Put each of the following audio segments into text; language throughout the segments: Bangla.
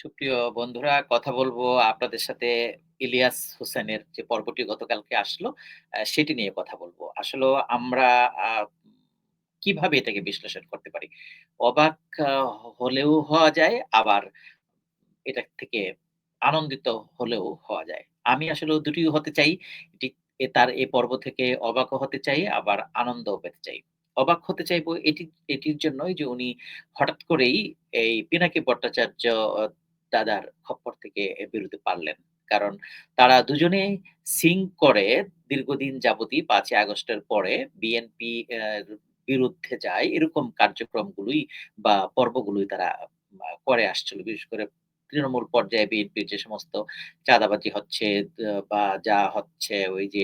সুপ্রিয় বন্ধুরা কথা বলব আপনাদের সাথে ইলিয়াস হোসেনের যে পর্বটি গতকালকে আসলো সেটি নিয়ে কথা বলব। আসলেও আমরা কীভাবে এটাকে বিশ্লেষণ করতে পারি? অবাক হলেও হওয়া যায়, আবার এটা থেকে আনন্দিত হলেও হওয়া যায়। আমি আসলে দুটি হতে চাই। তার এ পর্ব থেকে অবাকও হতে চাই, আবার আনন্দও পেতে চাই। অবাক হতে চাইব এটি এটির জন্যই যে উনি হঠাৎ করেই এই পিনাকি ভট্টাচার্য দাদার খপ্পর থেকে বেরোতে পারলেন। কারণ তারা দুজনে সিং করে দীর্ঘদিন যাবতই পাঁচই আগস্টের পরে বিএনপি বিরুদ্ধে যায় এরকম কার্যক্রমগুলোই বা পর্বগুলোই তারা করে আসছিল। বিশেষ করে তৃণমূল পর্যায়ে বিএনপির যে সমস্ত চাঁদাবাজি হচ্ছে বা যা হচ্ছে ওই যে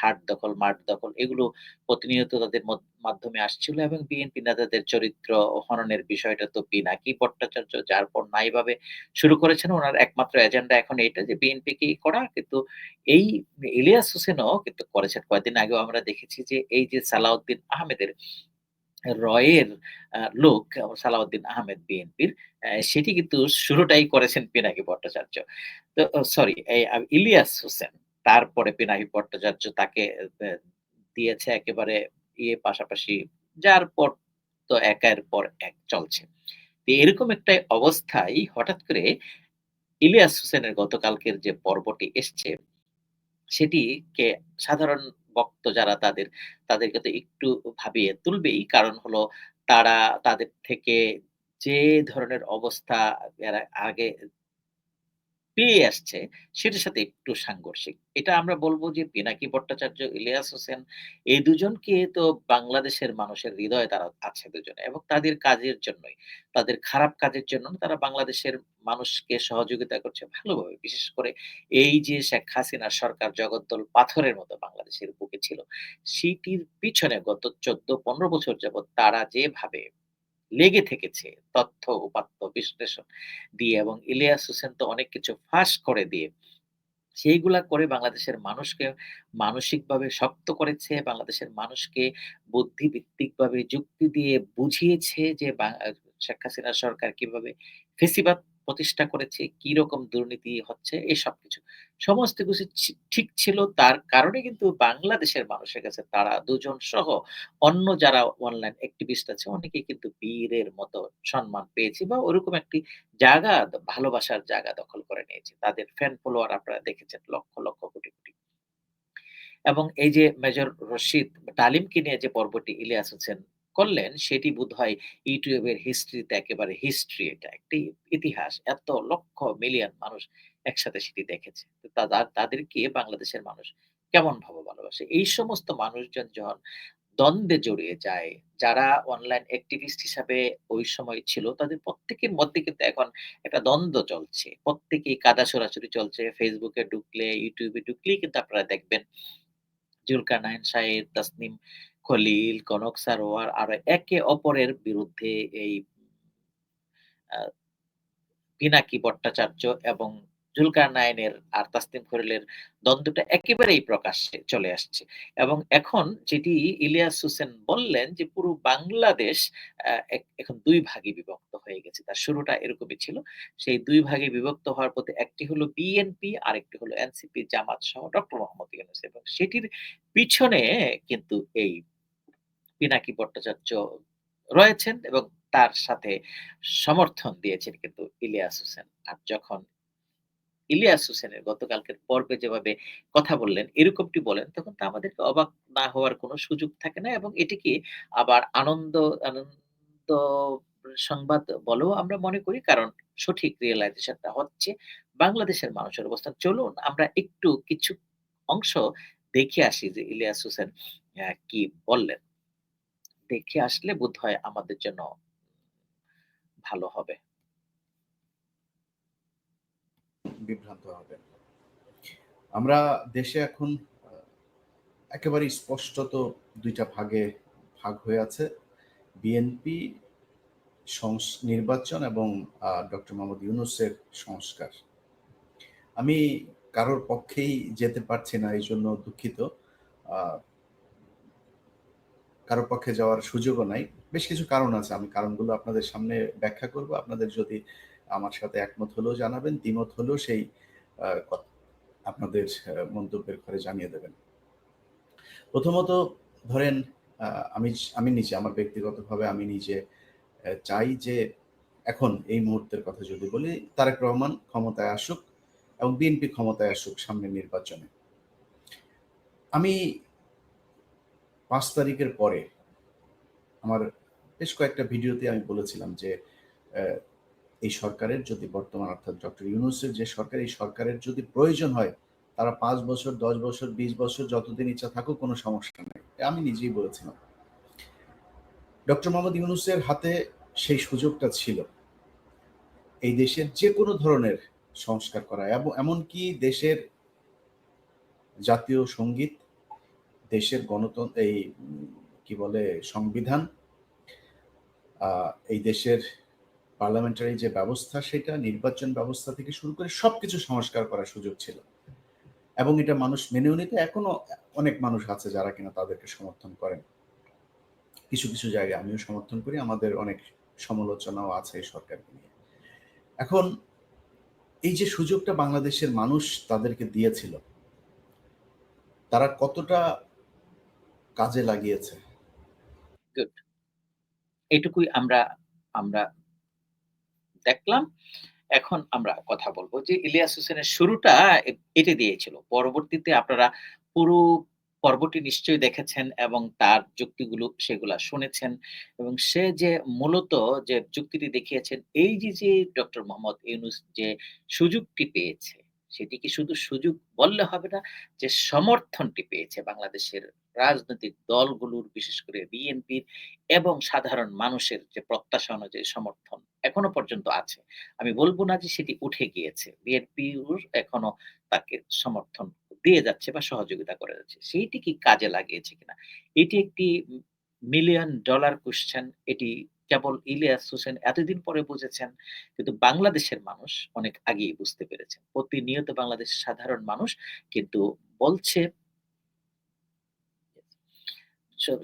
হাট দখল, মাঠ দখল এগুলো প্রতিনিয়ত তাদের মাধ্যমে আসছিল এবং বিএনপি নেতাদের চরিত্র হননের বিষয়টা তো পিনাকি ভট্টাচার্য যার পর নাই ভাবে শুরু করেছেন। ওনার একমাত্র এজেন্ডা এখন এইটা যে বিএনপিকেই করা। কিন্তু এই ইলিয়াস হোসেনও কিন্তু করেছেন। কয়েকদিন আগেও আমরা দেখেছি যে এই যে সালাউদ্দিন আহমেদের রয়ের লোক সালাউদ্দিন আহমেদ বিএনপির সেটি কিন্তু শুরুটাই করেছেন পিনাকি ভট্টাচার্য। তো সরি ইলিয়াস হোসেন। তারপরে পিনাকি ভট্টাচার্য তাকে দিয়েছে একেবারে ইয়ে পাশাপাশি, যার পর তো একের পর এক চলছে। এরকম একটা অবস্থায় হঠাৎ করে ইলিয়াস হোসেনের গতকালকের যে পর্বটি এসছে, সেটিকে সাধারণ ভক্ত যারা তাদের, তাদেরকে তো একটু ভাবিয়ে তুলবেই। কারণ হলো তারা তাদের থেকে যে ধরনের অবস্থা এরা আগে পেয়ে আসছে সেটার সাথে একটু সাংঘর্ষিক। এটা আমরা বলব যে পিনাকি ভট্টাচার্য, ইলিয়াস হোসেন এই দুজনকে তো বাংলাদেশের মানুষের হৃদয়ে তারা আছে দুজনে এবং তাদের কাজের জন্যই। তাদের খারাপ কাজের জন্য তারা বাংলাদেশের মানুষকে সহযোগিতা করছে ভালোভাবে। বিশেষ করে এই যে শেখ হাসিনার সরকার জগদ্দল পাথরের মতো বাংলাদেশের বুকে ছিল, সেটির পিছনে গত ১৪-১৫ বছর যাবৎ তারা যেভাবে লেগে থেকেছে তথ্য, উপাত্ত বিশ্লেষণ দিয়ে এবং ইলিয়াস হোসেন তো অনেক কিছু ফাঁস করে দিয়ে সেইগুলা করে বাংলাদেশের মানুষকে মানসিকভাবে শক্ত করেছে। বাংলাদেশের মানুষকে বুদ্ধিভিত্তিকভাবে যুক্তি দিয়ে বুঝিয়েছে যে শেখ হাসিনা সরকার কীভাবে ফেসিবাদ প্রতিষ্ঠা করেছে, কীরকম দুর্নীতি হচ্ছে এই সবকিছু। সমস্ত কিছু ঠিক ছিল তার কারণে কিন্তু বাংলাদেশের মানুষের কাছে তারা দুজন সহ অন্য যারা অনলাইন অ্যাক্টিভিস্ট আছে অনেকে কিন্তু বীরের মতো সম্মান পেয়েছে বা ওরকম একটি জায়গা ভালোবাসার জায়গা দখল করে নিয়েছে। তাদের ফ্যান ফলোয়ার আপনারা দেখেছেন লক্ষ, লক্ষ কোটি, কোটি। এবং এই যে মেজর রশিদ ডালিমকে নিয়ে যে পর্বটি ইলিয়াস হোসেন করলেন সেটি বোধ হয় ইউটিউবের হিস্ট্রিতে একেবারে হিস্ট্রি এটা। একটি ইতিহাস। এত লক্ষ মিলিয়ন মানুষ একসাথে সেটি দেখেছে। তাদেরকে বাংলাদেশের মানুষ কেমন ভাবে ভালোবাসে। এই সমস্ত মানুষজন যখন দ্বন্দ্বে জড়িয়ে যায়, যারা অনলাইন অ্যাক্টিভিস্ট হিসাবে ওই সময় ছিল তাদের প্রত্যেকের মধ্যে কিন্তু এখন একটা দ্বন্দ্ব চলছে। প্রত্যেকেই কাদা ছোড়াছুড়ি চলছে। ফেসবুকে ঢুকলে, ইউটিউবে ঢুকলেই কিন্তু আপনারা দেখবেন জুলকারনাইন সাহেব, তাসনিম খলিল, কনক সারোয়ার আর একে অপরের বিরুদ্ধে এই পিনাকি ভট্টাচার্য এবং জুলকারনাইনের আর তাসনিম খলিলের দ্বন্দ্বটা একেবারেই প্রকাশ্যে চলে আসছে। এবং এখন যেটি ইলিয়াস হোসেন বললেন যে পুরো বাংলাদেশ এখন ২ ভাগে বিভক্ত হয়ে গেছে। তার শুরুটা এরকমই ছিল। সেই দুই ভাগে বিভক্ত হওয়ার পথে একটি হলো বিএনপি আরেকটি হলো এনসিপি, জামাত সহ ডক্টর মোহাম্মদ ইউনূস এবং সেটির পিছনে কিন্তু এই পিনাকি ভট্টাচার্য রয়েছেন এবং তার সাথে সমর্থন দিয়েছেন কিন্তু ইলিয়াস হোসেন। আর যখন ইলিয়াস হোসেনের গতকালকের পর্বে যেভাবে কথা বললেন, এরকমটি বলেন তখন তো আমাদেরকে অবাক না হওয়ার কোনো সুযোগ থাকে না এবং এটিকে আবার আনন্দ আনন্দ সংবাদ বলেও আমরা মনে করি। কারণ সঠিক রিয়ালাইজেশন টা হচ্ছে বাংলাদেশের মানুষের অবস্থান। চলুন আমরা একটু কিছু অংশ দেখে আসি যে ইলিয়াস হোসেন কি বললেন। দেখে আসলে বোধহয় আমাদের জন্য ভালো হবে। বিভ্রান্ত হবেন। আমরা দেশে এখন আ একেবারেই স্পষ্টত ২ টা ভাগে ভাগ হয়ে আছে। বিএনপি নির্বাচন এবং ডক্টর মোহাম্মদ ইউনুসের সংস্কার। আমি কারোর পক্ষেই যেতে পারছি না এই জন্য দুঃখিত। কারও পক্ষে যাওয়ার সুযোগও নাই। বেশ কিছু কারণ আছে। আমি কারণগুলো আপনাদের সামনে ব্যাখ্যা করব। আপনাদের যদি আমার সাথে একমত হলেও জানাবেন, দ্বিমত হলেও সেই আপনাদের মন্তব্যের ঘরে জানিয়ে দেবেন। প্রথমত ধরেন আমি আমি নিজে আমার ব্যক্তিগতভাবে আমি নিজে চাই যে এখন এই মুহূর্তের কথা যদি বলি, তারেক রহমান ক্ষমতায় আসুক এবং বিএনপি ক্ষমতায় আসুক সামনের নির্বাচনে। আমি ৫ তারিখের পরে আমার বেশ কয়েকটা ভিডিওতে আমি বলেছিলাম যে এই সরকারের যদি বর্তমান অর্থাৎ ডক্টর ইউনুসের যে সরকার, এই সরকারের যদি প্রয়োজন হয়, তারা পাঁচ বছর, ১০ বছর, ২০ বছর যতদিন ইচ্ছা থাকুক কোনো সমস্যা নেই আমি নিজেই বলেছিলাম। ডক্টর মোহাম্মদ ইউনুসের হাতে সেই সুযোগটা ছিল। এই দেশের যেকোনো ধরনের সংস্কার করা এবং এমনকি দেশের জাতীয় সংগীত, দেশের গণতন্ত্র এই কি বলে সংবিধান, এই দেশের পার্লামেন্টারি যে ব্যবস্থা সেটা, নির্বাচন ব্যবস্থা থেকে শুরু করে সবকিছু সংস্কার করার সুযোগ ছিল। এবং এটা মানুষ মেনেও নিতে এখনও অনেক মানুষ আছে যারা কিনা তাদেরকে সমর্থন করেন। কিছু, কিছু জায়গায় আমিও সমর্থন করি। আমাদের অনেক সমালোচনাও আছে এই সরকারকে নিয়ে। এখন এই যে সুযোগটা বাংলাদেশের মানুষ তাদেরকে দিয়েছিল তারা কতটা কাজে লাগিয়েছে? গুড। এটুকুই আমরা আমরা দেখলাম। এখন আমরা কথা বলব যে ইলিয়াস হোসেনের শুরুটা এটি দিয়েছিল। পরবর্তীতে আপনারা পুরো পর্বটি নিশ্চয়ই দেখেছেন এবং তার যুক্তিগুলো সেগুলা শুনেছেন এবং সে যে মূলত যে যুক্তিটি দেখিয়েছেন, এই যে, যে ডক্টর মোহাম্মদ ইউনূস যে সুযোগটি পেয়েছে, সেটি কি শুধু সুযোগ বললে হবে না, যে সমর্থনটি পেয়েছে বাংলাদেশের রাজনৈতিক দলগুলোর, বিশেষ করে বিএনপির এবং সাধারণ মানুষের যে প্রত্যাশা অনুযায়ী সমর্থন এখনও পর্যন্ত আছে। আমি বলব না যে সেটি উঠে গিয়েছে। বিএনপির এখনও তাকে সমর্থন দিয়ে যাচ্ছে বা সহযোগিতা করে যাচ্ছে। সেইটি কি কাজে লাগিয়েছে কিনা? এটি একটি মিলিয়ন ডলার কোয়েশ্চেন এটি কেবল ইলিয়াস হোসেন এতদিন পরে বুঝেছেন। কিন্তু বাংলাদেশের মানুষ অনেক আগেই বুঝতে পেরেছেন। প্রতিনিয়ত বাংলাদেশের সাধারণ মানুষ কিন্তু বলছে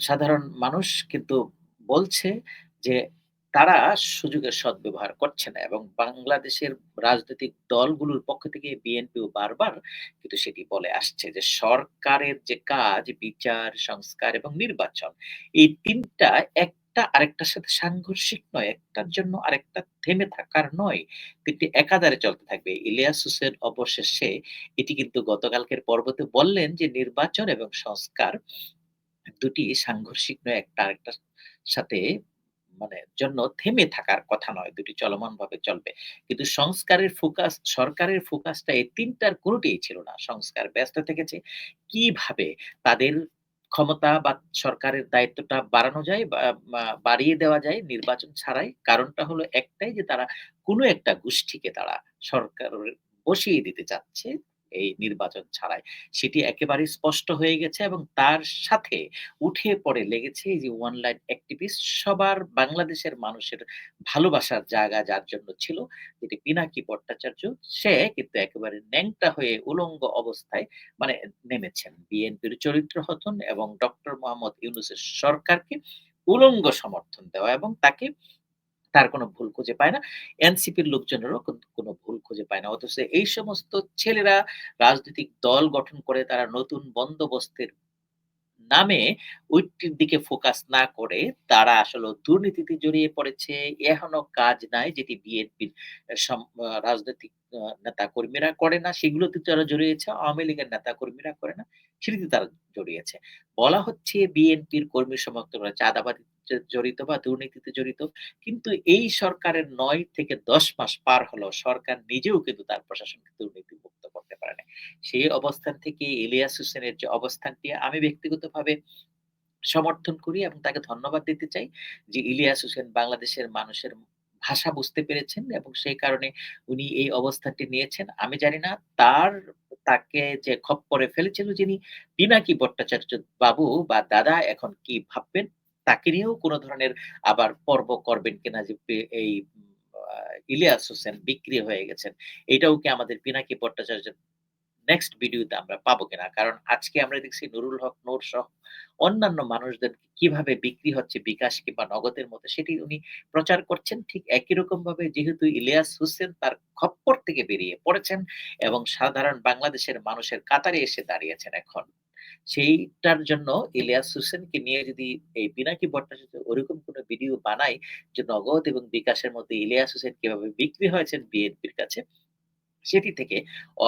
সাধারণ মানুষ কিন্তু বলছে যে তারা সুযোগের সদ্ব্যবহার করছে না এবং বাংলাদেশের রাজনৈতিক দলগুলোর পক্ষ থেকে বিএনপিও বারবার কিন্তু সেটি বলে আসছে যে সরকারের যে কাজ বিচার, সংস্কার এবং নির্বাচন এই ৩ টা একটা আরেকটার সাথে সাংঘর্ষিক নয়। একটার জন্য আরেকটা থেমে থাকার নয়। ৩ টি একাধারে চলতে থাকবে। ইলিয়াস হোসেন অবশেষে এটি কিন্তু গতকালকের পর্বতে বললেন যে নির্বাচন এবং সংস্কার দুটি সাংঘর্ষিক নয়, একটা আরেকটার সাথে মানে জন্য থেমে থাকার কথা নয়। দুটি চলমানভাবে চলবে। কিন্তু সংস্কারের ফোকাস সরকারের ফোকাসটা এই ৩ টার কোনটিই ছিল না। সংস্কার ব্যস্ত থেকেছে কীভাবে তাদের ক্ষমতা বা সরকারের দায়িত্বটা বাড়ানো যায় বাড়িয়ে দেওয়া যায় নির্বাচন ছাড়াই। কারণটা হলো একটাই যে তারা কোনো একটা গোষ্ঠীকে তারা সরকার বসিয়ে দিতে চাচ্ছে এই নির্বাচন ছাড়াই। সেটি একেবারে স্পষ্ট হয়ে গেছে এবং তার সাথে উঠে পড়ে লেগেছে যে ওয়ান লাইন অ্যাক্টিভিস্ট সবার বাংলাদেশের মানুষের ভালোবাসার জায়গা যার জন্য ছিল, যেটি পিনাকি ভট্টাচার্য সে কিন্তু একেবারে ন্যাংটা হয়ে উলঙ্গ অবস্থায় মানে নেমেছেন। বিএনপির চরিত্র হতন এবং ডক্টর মোহাম্মদ ইউনূসের সরকারকে উলঙ্গ সমর্থন দেওয়া এবং তাকে তার কোনো ভুল খুঁজে পায় না। এনসিপির লোকজনেরও কোন ভুল খুঁজে পায় না। অথচ এই সমস্ত ছেলেরা রাজনৈতিক দল গঠন করে তারা নতুন বন্দোবস্তের নামে ওইটির দিকে ফোকাস না করে তারা আসলে দুর্নীতিতে জড়িয়ে পড়েছে। এখনও কাজ নাই যেটি বিএনপির রাজনৈতিক নেতা কর্মীরা করে না। সেগুলোতে যারা জড়িয়েছে, আওয়ামী লীগের নেতাকর্মীরা করে না। সেটিতে তারা জড়িয়েছে। বলা হচ্ছে বিএনপির কর্মী সমর্থকরা চাঁদাবাজিতে জড়িত বা দুর্নীতিতে জড়িত। কিন্তু এই সরকারের নয় থেকে ১০ মাস পার হলো। সরকার নিজেও কিন্তু তার প্রশাসনকে দুর্নীতিমুক্ত করতে পারে না সেই অবস্থান থেকে ইলিয়াস হোসেনের যে অবস্থানটি আমি ব্যক্তিগতভাবে সমর্থন করি এবং তাকে ধন্যবাদ দিতে চাই যে ইলিয়াস হোসেন বাংলাদেশের মানুষের ভাষা বুঝতে পেরেছেন এবং সেই কারণে উনি এই অবস্থানটি নিয়েছেন। আমি জানি না তার, তাকে যে খপ্পরে ফেলেছিল যিনি, পিনাকি ভট্টাচার্য বাবু বা দাদা এখন কি ভাববেন? তাকে নিয়েও কোন ধরনের আবার পর্ব করবেন কিনা যে এই ইলিয়াস হোসেন বিক্রি হয়ে গেছেন। এটাও কি আমাদের পিনাকি ভট্টাচার্যের নেক্সট ভিডিওতে আমরা পাবো কিনা। কারণ আজকে আমরা দেখছি নুরুল হক নূর সহ অন্যান্য মানুষদের কীভাবে বিক্রি হচ্ছে বিকাশ কিংবা নগদের মতো সেটি উনি প্রচার করছেন। ঠিক একই রকম ভাবে যেহেতু ইলিয়াস হোসেন তার খপ্পর থেকে বেরিয়ে পড়েছেন এবং সাধারণ বাংলাদেশের মানুষের কাতারে এসে দাঁড়িয়েছেন এখন। সেইটার জন্য ইলিয়াস হোসেনকে নিয়ে যদি এই পিনাকি ভট্টাচার্য ওরকম কোনো ভিডিও বানায় যে নগদ এবং বিকাশের মধ্যে ইলিয়াস হোসেন কীভাবে বিক্রি হয়েছেন বিএনপির কাছে, সেটি থেকে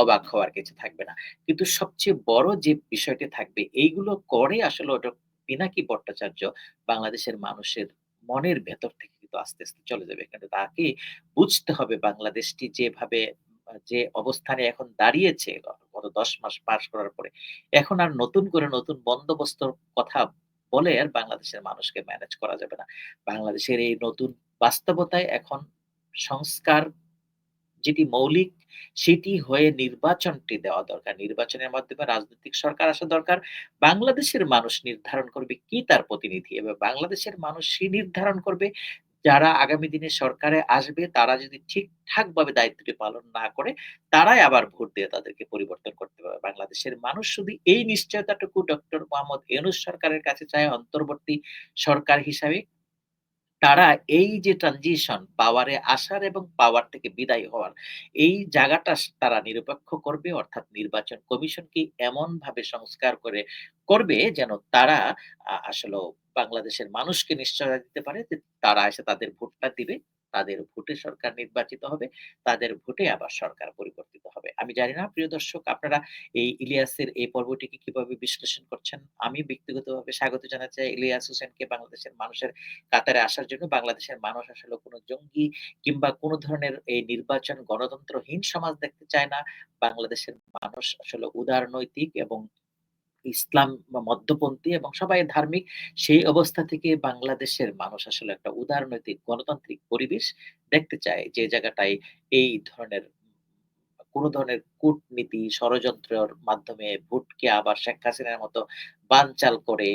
অবাক হওয়ার কিছু থাকবে না। কিন্তু সবচেয়ে বড় যে বিষয়টি থাকবে এইগুলো করে আসলে ওটা পিনাকি ভট্টাচার্য বাংলাদেশের মানুষের মনের ভেতর থেকে কিন্তু আস্তে, আস্তে চলে যাবে। কিন্তু তাকে বুঝতে হবে বাংলাদেশটি যেভাবে যে অবস্থানে এখন দাঁড়িয়েছে গত ১০ মাস পাস করার পরে, এখন আর নতুন করে নতুন বন্দোবস্তর কথা বলে আর বাংলাদেশের মানুষকে ম্যানেজ করা যাবে না। বাংলাদেশের এই নতুন বাস্তবতায় এখন সংস্কার যেটি মৌলিক সেটি হয়ে নির্বাচনটি দেওয়া দরকার। নির্বাচনের মাধ্যমে রাজনৈতিক সরকার আসা দরকার। বাংলাদেশের মানুষ নির্ধারণ করবে কি তার প্রতিনিধি এবং বাংলাদেশের মানুষ সে নির্ধারণ করবে যারা আগামী দিনে সরকারে আসবে তারা যদি ঠিকঠাকভাবে দায়িত্বটি পালন না করে, তারাই আবার ভোট দিয়ে তাদেরকে পরিবর্তন করতে পারবে। বাংলাদেশের মানুষ শুধু এই নিশ্চয়তাটুকু ডক্টর মোহাম্মদ ইউনূস সরকারের কাছে চায় অন্তর্বর্তী সরকার হিসাবে তারা এই যে ট্রানজিশন পাওয়ারে আসার এবং পাওয়ার থেকে বিদায় হওয়ার এই জায়গাটা তারা নিরপেক্ষ করবে অর্থাৎ নির্বাচন কমিশনকে এমনভাবে সংস্কার করে করবে যেন তারা আ আসলেও বাংলাদেশের মানুষকে নিশ্চয়তা দিতে পারে যে তারা এসে তাদের ভোটটা দিবে। তাদের ভোটে সরকার নির্বাচিত হবে। তাদের ভোটে আবার সরকার পরিবর্তিত হবে। আমি জানি না, প্রিয় দর্শক, আপনারা এই ইলিয়াসের এই পর্বটিকে কীভাবে বিশ্লেষণ করছেন? আমি ব্যক্তিগতভাবে স্বাগত জানাতে চাই ইলিয়াস হোসেনকে বাংলাদেশের মানুষের কাতারে আসার জন্য। বাংলাদেশের মানুষ আসলে কোনো জঙ্গি কিংবা কোন ধরনের এই নির্বাচন গণতন্ত্রহীন সমাজ দেখতে চায় না। বাংলাদেশের মানুষ আসলে উদারনৈতিক এবং ইসলাম বা মধ্যপন্থী এবং সবাই ধার্মিক। সেই অবস্থা থেকে বাংলাদেশের মানুষ আসলে একটা উদারনৈতিক গণতান্ত্রিক পরিবেশ দেখতে চায়। যে জায়গাটায় এই ধরনের কোন ধরনের কূটনীতি, ষড়যন্ত্রের মাধ্যমে ভোটকে আবার শেখ হাসিনার মতো বানচাল করে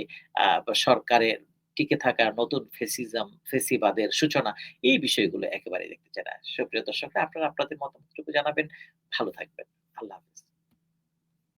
সরকারের টিকে থাকা নতুন ফেসিজম ফেসিবাদের সূচনা এই বিষয়গুলো একেবারেই দেখতে চায় না। সুপ্রিয় দর্শকরা আপনারা আপনাদের মতামতটুকু জানাবেন। ভালো থাকবেন। আল্লাহ হাফেজ।